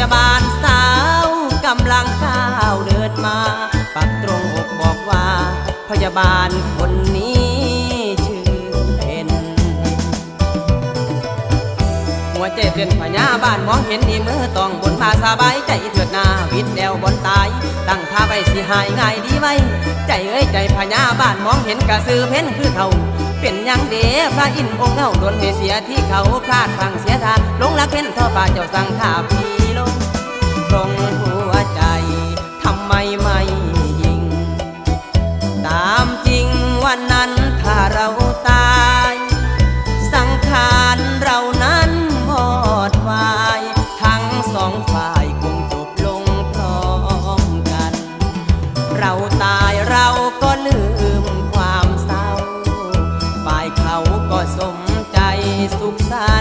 ยาบาลสาวกำลังก้าวเดินมา ปักตรงอกบอกว่า พยาบาลคนนี้ชื่อเพนหัวใจเต้นพญาบ้านมองเห็นนี่มือต้องบนมาสบายใจเถิดหนาวิดแล้วบนตาย ตั้งท่าไว้สิหายง่ายดีไหมใจเอ้ยใจพญาบ้านมองเห็นกระสือเพ้นคือเขาเป็นยังเดพระอินทร์องค์เงาโดนเสียที่เขาพลาดฟังเสียทาลงรักเพ้นท่อฟ้าเจ้าสั่งท่าันนั้นถ้าเราตาย สังขารเรานั้นวอดวาย ทั้งสองฝ่ายคงจบลงพร้อมกัน เราตายเราก็ลืมความเศร้า ฝ่ายเขาก็สมใจสุขสั